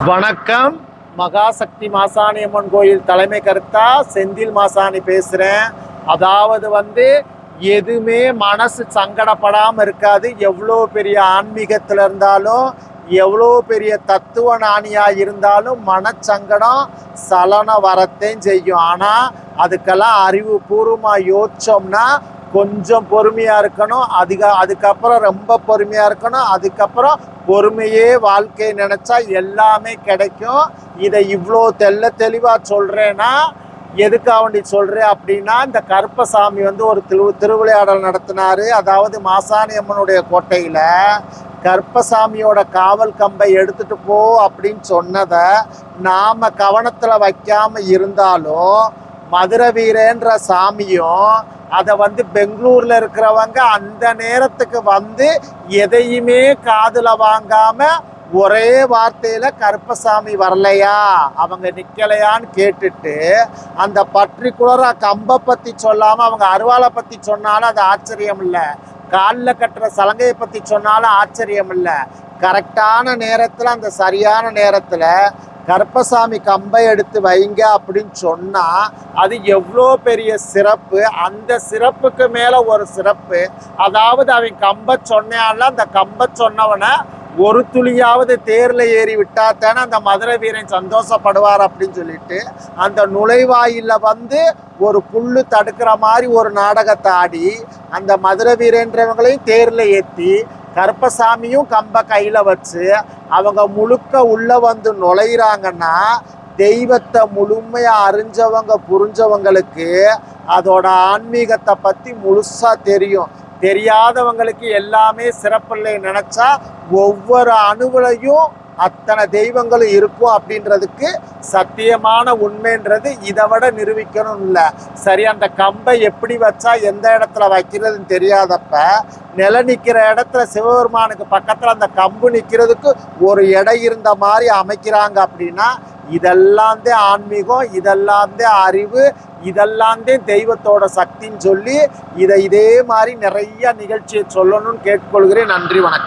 வணக்கம். மகாசக்தி மாசாணி அம்மன் கோயில் தலைமை கருத்தா செந்தில் மாசாணி பேசுகிறேன் அதாவது வந்து எதுவுமே மனசு சங்கடப்படாமல் இருக்காது. எவ்வளோ பெரிய ஆன்மீகத்தில் இருந்தாலும் எவ்வளோ பெரிய தத்துவ நாணியாக இருந்தாலும் மனச்சங்கடம் சலன வரத்தையும் செய்யும். ஆனால் அதுக்கெல்லாம் அறிவுபூர்வமாக யோசிச்சோம்னா கொஞ்சம் பொறுமையாக இருக்கணும். அதுக்கு அதுக்கப்புறம் ரொம்ப பொறுமையாக இருக்கணும். அதுக்கப்புறம் பொறுமையே வாழ்க்கையை நினச்சா எல்லாமே கிடைக்கும். இதை இவ்வளோ தெள்ள தெளிவாக சொல்கிறேன்னா எதுக்காக வேண்டி சொல்கிறேன் அப்படின்னா இந்த கருப்பசாமி வந்து ஒரு திரு திருவிளையாடல் நடத்தினார். அதாவது மாசாணி அம்மனுடைய கோட்டையில் கருப்பசாமியோட காவல் கம்பை எடுத்துட்டு போ அப்படின்னு சொன்னதை நாம் கவனத்தில் வைக்காமல் இருந்தாலும் மதுரை வீரன்ற சாமியும் அதை வந்து பெங்களூர்ல இருக்கிறவங்க அந்த நேரத்துக்கு வந்து எதையுமே காதுல வாங்காம ஒரே வார்த்தையில கருப்பசாமி வரலையா? அவங்க நிக்கலையான்னு கேட்டுட்டு அந்த பர்டிகுலரா கம்பை பத்தி சொல்லாம அவங்க அருவாளை பத்தி சொன்னாலும் அது ஆச்சரியம் இல்லை. காலில் கட்டுற சலங்கையை பத்தி சொன்னாலும் ஆச்சரியம் இல்லை. கரெக்டான நேரத்துல அந்த சரியான நேரத்துல கருப்பசாமி கம்பை எடுத்து வைங்க அப்படின்னு சொன்னா அது எவ்வளோ பெரிய சிறப்பு? அந்த சிறப்புக்கு மேல ஒரு சிறப்பு. அதாவது அவன் கம்பை சொன்னால அந்த கம்பை சொன்னவனை ஒரு துளியாவது தேர்ல ஏறி விட்டா தானே அந்த மதுரை வீரன் சந்தோஷப்படுவார் அப்படின்னு சொல்லிட்டு அந்த நுழைவாயில வந்து ஒரு புல்லு தடுக்கிற மாதிரி ஒரு நாடகத்தை ஆடி அந்த மதுரை வீரன்றவங்களையும் தேர்ல ஏற்றி கருப்பசாமியும் கம்ப கையில் வச்சு அவங்க முழுக்க உள்ளே வந்து நுழையிறாங்கன்னா தெய்வத்தை முழுமையாக அறிஞ்சவங்க புரிஞ்சவங்களுக்கு அதோட ஆன்மீகத்தை பற்றி முழுசாக தெரியும். தெரியாதவங்களுக்கு எல்லாமே சிறப்பில்லை நினச்சா ஒவ்வொரு அணுவிலையும் அத்தனை தெய்வங்களும் இருக்கும் அப்படின்றதுக்கு சத்தியமான உண்மைன்றது இதை விட நிரூபிக்கணும் இல்லை. சரி அந்த கம்பை எப்படி வச்சா எந்த இடத்துல வைக்கிறதுன்னு தெரியாதப்ப நில நிற்கிற இடத்துல சிவபெருமானுக்கு பக்கத்தில் அந்த கம்பு நிற்கிறதுக்கு ஒரு எடை இருந்த மாதிரி அமைக்கிறாங்க அப்படின்னா இதெல்லாம் தான் ஆன்மீகம் இதெல்லாம் தான் அறிவு இதெல்லாம் தான் தெய்வத்தோட சக்தின்னு சொல்லி இதை இதே மாதிரி நிறைய நிகழ்ச்சியை சொல்லணும்னு கேட்டுக்கொள்கிறேன். நன்றி வணக்கம்.